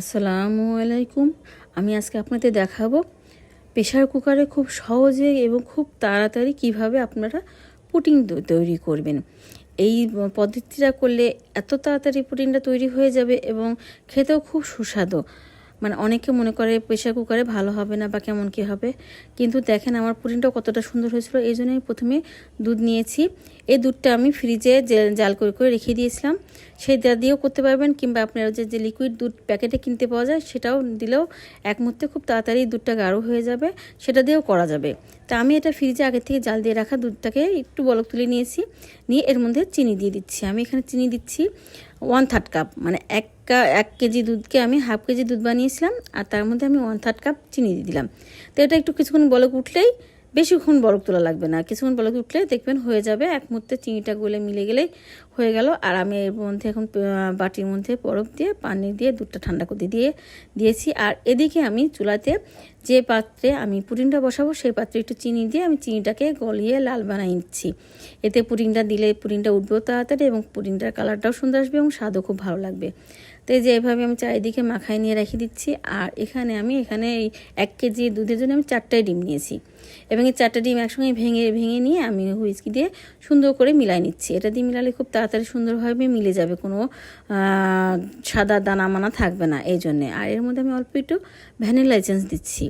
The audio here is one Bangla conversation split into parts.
আসসালামু আলাইকুম। আমি আজকে আপনাদের দেখাবো প্রেশার কুকারে খুব সহজে এবং খুব তাড়াতাড়ি কীভাবে আপনারা পুটিং তৈরি করবেন। এই পদ্ধতিটা করলে এত তাড়াতাড়ি পুটিংটা তৈরি হয়ে যাবে এবং খেতেও খুব সুস্বাদু। মানে অনেকে মনে করে প্রেশার কুকারে ভালো হবে না বা কেমন কী হবে। কিন্তু দেখেন আমার পুরিনটা কতটা সুন্দর হয়েছিল। এই জন্যই প্রথমে দুধ নিয়েছি। এই দুধটা আমি ফ্রিজে জাল করে করে রেখে দিয়েছিলাম। সেই দা দিয়েও করতে পারবেন কিংবা আপনার যে যে লিকুইড দুধ প্যাকেটে কিনতে পাওয়া যায়, সেটাও দিলেও এক মুহূর্তে খুব তাড়াতাড়ি দুধটা গাঢ় হয়ে যাবে। সেটা দিয়েও করা যাবে। তা আমি এটা ফ্রিজে আগে থেকে জাল দিয়ে রাখা দুধটাকে একটু বলক তুলে নিয়েছি। নিয়ে এর মধ্যে চিনি দিয়ে দিচ্ছি। আমি এখানে চিনি দিচ্ছি ওয়ান থার্ড কাপ মানে এক এক কেজি দুধকে আমি হাফ কেজি দুধ বানিয়েছিলাম আর তার মধ্যে আমি ওয়ান থার্ড কাপ চিনি দিয়ে দিলাম। তো এটা একটু কিছুক্ষণ বলক উঠলেই বেশিক্ষণ বরফ তোলা লাগবে না। কিছুক্ষণ বরফ উঠলে দেখবেন হয়ে যাবে। এক মুহূর্তে চিনিটা গলে মিলে গেলেই হয়ে গেল। আর আমি এর মধ্যে এখন বাটির মধ্যে বরফ দিয়ে, পানি দিয়ে, দুধটা ঠান্ডা করতে দিয়ে দিয়েছি। আর এদিকে আমি চুলাতে যে পাত্রে আমি পুডিংটা বসাবো, সেই পাত্রে একটু চিনি দিয়ে আমি চিনিটাকে গলিয়ে লাল বানাই নিচ্ছি। এতে পুডিংটা দিলে পুডিংটা উঠবেও তাড়াতাড়ি এবং পুডিংটার কালারটাও সুন্দর আসবে এবং স্বাদও খুব ভালো লাগবে। তো এই যে এভাবে আমি চারিদিকে মাখায় নিয়ে রেখে দিচ্ছি আর এখানে আমি, এখানে এই এক কেজি দুধের জন্য আমি চারটায় ডিম নিয়েছি। এবং এই চারটা ডিম একসঙ্গে ভেঙে ভেঙে নিয়ে আমি হুইস্কি দিয়ে সুন্দর করে মিলাই নিচ্ছি। এটা দিয়ে মিলালে খুব তাড়াতাড়ি সুন্দরভাবে মিলে যাবে, কোনো সাদা দানা মানা থাকবে না এই জন্যে। আর এর মধ্যে আমি অল্প একটু ভ্যানিলা এসেন্স দিচ্ছি।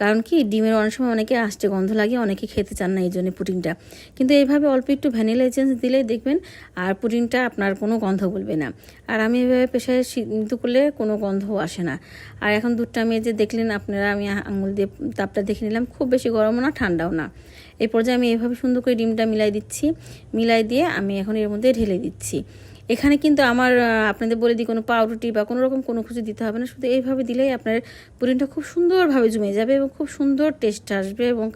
কারণ কি, ডিমের অনেক সময় অনেকে আসতে গন্ধ লাগে, অনেকে খেতে চান না এই জন্য পুডিংটা। কিন্তু এইভাবে অল্প একটু ভ্যানিলা এসেন্স দিলে দেখবেন আর পুডিংটা আপনার কোনো গন্ধ বলবে না। আর আমি এভাবে পেশায় সিদ্ধ করলে কোনো গন্ধও আসে না। আর এখন দুধটা আমি যে দেখলেন, আপনারা আমি আঙুল দিয়ে তাপটা দেখে নিলাম, খুব বেশি গরমও না, ঠান্ডাও না। এই পর্যায়ে আমি এভাবে সুন্দর করে ডিমটা মিলাই দিচ্ছি। মিলাই দিয়ে আমি এখন এর মধ্যে ঢেলে দিচ্ছি। এখানে কিন্তু আমার আপনাদের বলে দিই কোনো পাউরুটি বা কোনো রকম কোনো কিছু দিতে হবে না। শুধু এইভাবে দিলেই আপনার পুরিনটা খুব সুন্দরভাবে জমে যাবে এবং খুব সুন্দর টেস্ট আসবে এবং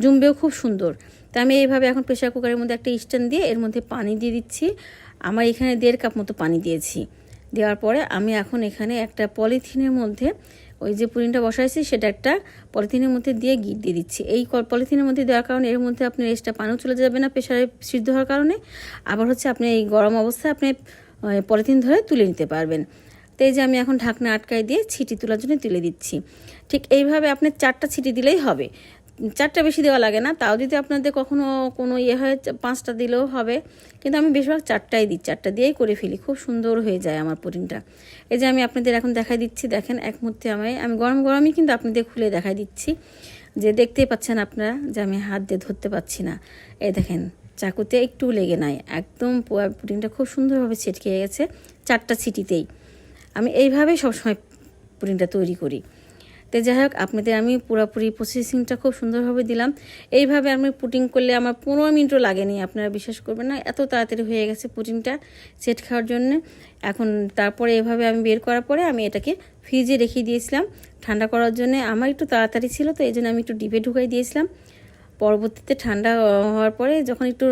জুমবেও খুব সুন্দর। তা আমি এইভাবে এখন প্রেশার কুকারের মধ্যে একটা স্ট্যান্ড দিয়ে এর মধ্যে পানি দিয়ে দিচ্ছি। আমার এখানে দেড় কাপ মতো পানি দিয়েছি। দেওয়ার পরে আমি এখন এখানে একটা পলিথিনের মধ্যে ওই যে পুরিনটা বসাইছি, সেটা একটা পলিথিনের মধ্যে দিয়ে গিট দিয়ে দিচ্ছি। এই পলিথিনের মধ্যে দেওয়ার কারণে এর মধ্যে আপনার এক্সট্রা পানিও চলে যাবে না, প্রেশারে সিদ্ধ হওয়ার কারণে। আবার হচ্ছে আপনি এই গরম অবস্থায় আপনি পলিথিন ধরে তুলে নিতে পারবেন। তো এই যে আমি এখন ঢাকনা আটকাই দিয়ে ছিটি তোলার জন্য তুলে দিচ্ছি। ঠিক এইভাবে আপনি চারটা ছিটি দিলেই হবে। চারটা বেশি দেওয়া লাগে না, তাও যদি আপনাদের কখনো কোনো ইয়ে হয়, পাঁচটা দিলেও হবে। কিন্তু আমি বেশিরভাগ চারটাই দিই, চারটা দিয়েই করে ফেলি, খুব সুন্দর হয়ে যায় আমার পুডিংটা। এই যে আমি আপনাদের এখন দেখাই দিচ্ছি, দেখেন এক মুহূর্তে আমি আমি গরম গরমই কিন্তু আপনাদের খুলে দেখাই দিচ্ছি, যে দেখতেই পাচ্ছেন আপনারা যে আমি হাত দিয়ে ধরতে পারছি না। এই দেখেন, চাকুতে একটু লেগে নাই, একদম পুডিংটা খুব সুন্দরভাবে ছিটকে গেছে, চারটা ছিটিতেই। আমি এইভাবেই সবসময় পুডিংটা তৈরি করি। তো যাই হোক আপনাদের আমি পুরোপুরি প্রসেসিংটা খুব সুন্দরভাবে দিলাম। এইভাবে আমি পুটিং করলে আমার পনেরো মিনিটও লাগেনি, আপনারা বিশ্বাস করবেন না। এত তাড়াতাড়ি হয়ে গেছে পুটিংটা সেট খাওয়ার জন্য। এখন তারপরে এভাবে আমি বের করার পরে আমি এটাকে ফ্রিজে রেখে দিয়েছিলাম। ঠান্ডা করার জন্য আমার একটু তাড়াতাড়ি ছিল, তো এই জন্য আমি একটু ডিপে ঢুকাই দিয়েছিলাম। পরবর্তীতে ঠান্ডা হওয়ার পরে যখন একটু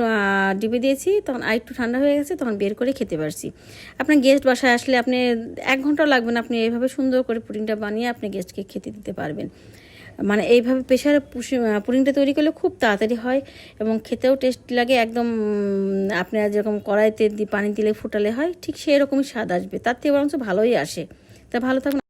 ডিবে দিয়েছি, তখন আর একটু ঠান্ডা হয়ে গেছে, তখন বের করে খেতে পারছি। আপনার গেস্ট বাসায় আসলে আপনি এক ঘন্টাও লাগবে না, আপনি এইভাবে সুন্দর করে পুডিংটা বানিয়ে আপনি গেস্টকে খেতে দিতে পারবেন। মানে এইভাবে প্রেশারে পুডিংটা তৈরি করলে খুব তাড়াতাড়ি হয় এবং খেতেও টেস্ট লাগে, একদম আপনারা যেরকম কড়াইতে পানি দিলে ফুটালে হয়, ঠিক সেই রকমই স্বাদ আসবে, তার থেকে বরঞ্চ ভালোই আসে। তা ভালো থাকুন।